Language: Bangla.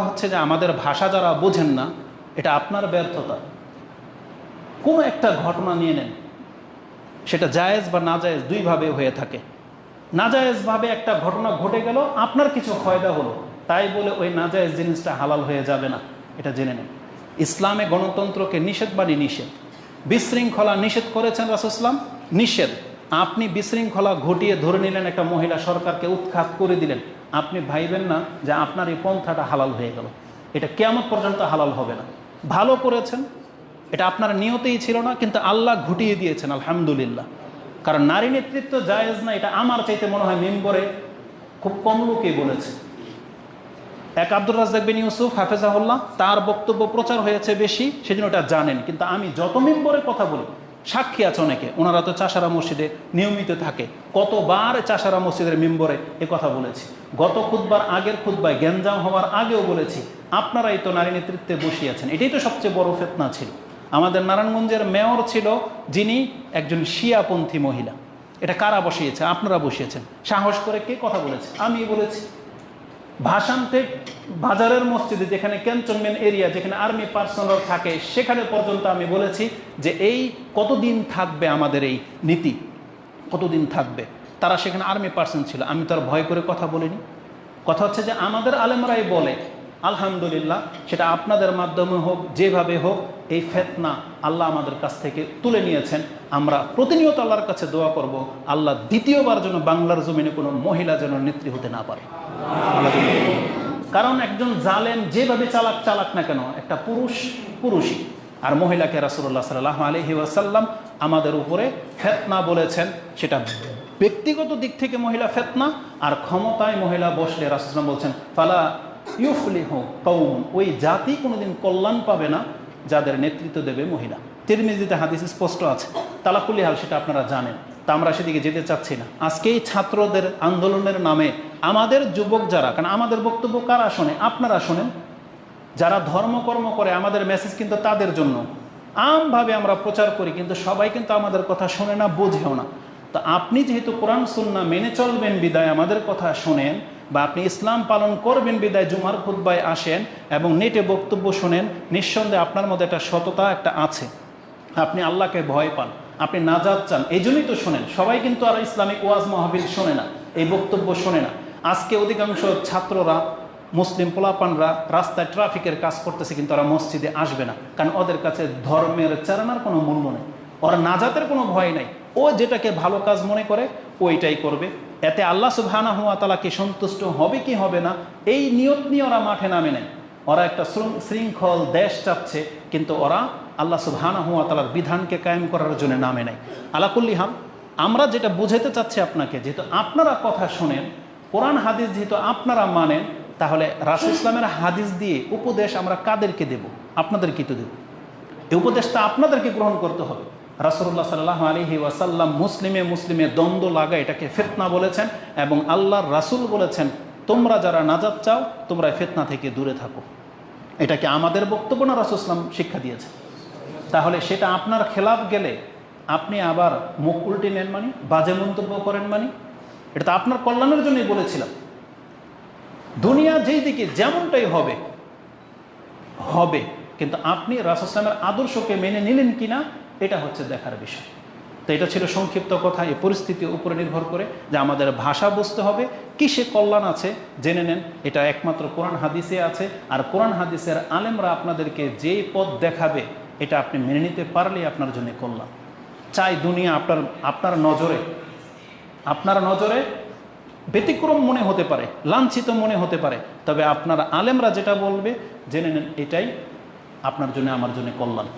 হচ্ছে যে আমাদের ভাষা যারা বোঝেন না, এটা আপনার ব্যর্থতা। কোনো একটা ঘটনা নিয়ে নেন। সেটা জায়েজ বা না জায়েজ দুইভাবে হয়ে থাকে। নাজায়েজভাবে একটা ঘটনা ঘটে গেল, আপনার কিছু ফয়দা হলো। তাই বলে ওই নাজায়েজ জিনিসটা হালাল হয়ে যাবে না। এটা জেনে নেন। ইসলামে গণতন্ত্রকে নিষেধ বাণী নিষেধ। বিশৃঙ্খলা নিষেধ করেছেন রাসুসলাম নিষেধ। আপনি বিশৃঙ্খলা ঘটিয়ে ধরে নিলেন একটা মহিলা সরকারকে উৎখাত করে দিলেন। আপনি ভাইবেন না যে আপনার এই পন্থাটা হালাল হয়ে গেল। এটা কেমন পর্যন্ত হালাল হবে না। ভালো করেছেন, এটা আপনার নিয়তেই ছিল না, কিন্তু আল্লাহ ঘুটিয়ে দিয়েছেন, আলহামদুলিল্লাহ। কারণ নারী নেতৃত্ব জায়েজ না, এটা আমার চাইতে মনে হয় মেম্বরে খুব কম লোকেই বলেছে। এক আব্দুর রাজ্জাক বিন ইউসুফ, হাফেজাহুল্লাহ, তার বক্তব্য প্রচার হয়েছে বেশি, সেজন্য ওটা জানেন। কিন্তু আমি যত মেম্বরে কথা বলি সাক্ষী আছে অনেকে, ওনারা তো চাষারা মসজিদে নিয়মিত থাকে। কতবার চাষারা মসজিদের মেম্বরে এ কথা বলেছি। গত খুদবার আগের খুদবায় গ্যাঞ্জাম হওয়ার আগেও বলেছি, আপনারাই তো নারী নেতৃত্বে বসিয়েছেন এটাই তো সবচেয়ে বড় ফেতনা ছিল। আমাদের নারায়ণগঞ্জের মেয়র ছিল যিনি একজন শিয়াপন্থী মহিলা। এটা কারা বসিয়েছে? আপনারা বসিয়েছেন। সাহস করে কে কথা বলেছে? আমি বলেছি। ভাষান্তে বাজারের মসজিদে যেখানে ক্যান্টনমেন্ট এরিয়া, যেখানে আর্মি পার্সোনাল থাকে, সেখানে পর্যন্ত আমি বলেছি যে এই কতদিন থাকবে আমাদের এই নীতি? কতদিন থাকবে? তারা সেখানে আর্মি পার্সন ছিল। আমি তার ভয় করে কথা বলিনি। কথা হচ্ছে যে আমাদের আলেমরাই বলে আলহামদুলিল্লাহ, সেটা আপনাদের মাধ্যমে হোক, যেভাবে হোক, এই ফেতনা আল্লাহ আমাদের কাছ থেকে তুলে নিয়েছেন। আমরা প্রতিনিয়ত আল্লাহর কাছে দোয়া করব, আল্লাহ দ্বিতীয়বার যেন বাংলার জমিনে কোনো মহিলা যেন নেত্রী হতে না পারে। কারণ একজন জালেম যেভাবে চালাক চালাক না কেন, একটা পুরুষ পুরুষই। আর মহিলাকে রাসুল্লাহ সাল্লাহ আলহি ওয়াসাল্লাম আমাদের উপরে ফেতনা বলেছেন, সেটা ব্যক্তিগত দিক থেকে মহিলা ফেতনা, আর ক্ষমতায় মহিলা বসলে রাসুলাম বলছেন, ফালা কৌম ওই জাতি কোনোদিন কল্যাণ পাবে না যাদের নেতৃত্ব দেবে মহিলা। তিরমিজিতে হাদিস স্পষ্ট আছে, তালাকুলি হাল সেটা আপনারা জানেন, তা আমরা সেদিকে যেতে চাচ্ছি না। ছাত্রদের আন্দোলনের নামে আমাদের যুবক যারা, কারণ আমাদের বক্তব্য কারা শোনে আপনারা শোনেন। যারা ধর্মকর্ম করে, আমাদের মেসেজ কিন্তু তাদের জন্য। আমভাবে আমরা প্রচার করি, কিন্তু সবাই কিন্তু আমাদের কথা শোনে না, বোঝেও না। তো আপনি যেহেতু কোরআন, সুন্না মেনে চলবেন, বিদায় আমাদের কথা শোনেন বা আপনি ইসলাম পালন করবেন বিদায় জুমার খুদ্বায় আসেন এবং নেটে বক্তব্য শোনেন, নিঃসন্দেহে আপনার মধ্যে একটা সততা একটা আছে। আপনি আল্লাহকে ভয় পান, আপনি নাজাদ চান এই জন্যই তো শোনেন। সবাই কিন্তু আর ইসলামিক ওয়াজ মাহবিল শোনে না, এই বক্তব্য শোনে না। আজকে অধিকাংশ ছাত্ররা, মুসলিম পোলাপানরা রাস্তায় ট্রাফিকের কাজ করতেছে কিন্তু ওরা মসজিদে আসবে না, কারণ ওদের কাছে ধর্মের চারানার কোনো মূল্য নেই। ওরা নাজাতের কোনো ভয় নাই। ও যেটাকে ভালো কাজ মনে করে, ওইটাই করবে। এতে আল্লাহ সুবহানা হুয়া তালাকে সন্তুষ্ট হবে কি হবে না, এই নিয়ত নিয়ে ওরা মাঠে নামে নেয় ওরা একটা শৃঙ্খল দেশ চাচ্ছে, কিন্তু ওরা আল্লাহ সুবহানা হুয়া তালার বিধানকে কায়েম করার জন্য নামে নেয় আলাকুল্লি হাম আমরা যেটা বুঝাতে চাচ্ছি আপনাকে, যেহেতু আপনারা কথা শোনেন, কোরআন হাদিস যেহেতু আপনারা মানেন, তাহলে রাসুল ইসলামের হাদিস দিয়ে উপদেশ আমরা কাদেরকে দেব? আপনাদেরকে তো দেব। এই উপদেশটা আপনাদেরকে গ্রহণ করতে হবে। রাসুল্লাহ সাল্লাহ আলহি ওয়াসাল্লাম মুসলিমে মুসলিমে দ্বন্দ্ব লাগা এটাকে ফেতনা বলেছেন এবং আল্লাহর রাসুল বলেছেন, তোমরা যারা নাজাদ চাও, তোমরা ফেতনা থেকে দূরে থাকো। এটাকে আমাদের বক্তব্য না রাসুল ইসলাম শিক্ষা দিয়েছে? তাহলে সেটা আপনার খেলাফ গেলে আপনি আবার মুখ উল্টে নেন মানি, বাজে মন্তব্য করেন মানি? এটা তো আপনার কল্যাণের জন্যই বলেছিলাম। দুনিয়া যেই দিকে যেমনটাই হবে হবে। কিন্তু আপনি রাসুসলামের আদর্শকে মেনে নিলেন কিনা এটা হচ্ছে দেখার বিষয়। তো এটা ছিল সংক্ষিপ্ত কথা, এই পরিস্থিতির উপরে নির্ভর করে যে আমাদের ভাষা বুঝতে হবে, কিসে কল্যাণ আছে, জেনে নেন। এটা একমাত্র কোরআন হাদিসে আছে, আর কোরআন হাদিসের আলেমরা আপনাদেরকে যেই পথ দেখাবে, এটা আপনি মেনে নিতে পারলেই আপনার জন্য কল্যাণ। চাই দুনিয়া আপনার আপনার নজরে আপনার নজরে ব্যতিক্রম মনে হতে পারে, লাঞ্ছিত মনে হতে পারে, তবে আপনার আলেমরা যেটা বলবে, জেনে নেন, এটাই আপনার জন্য, আমার জন্য কল্যাণ।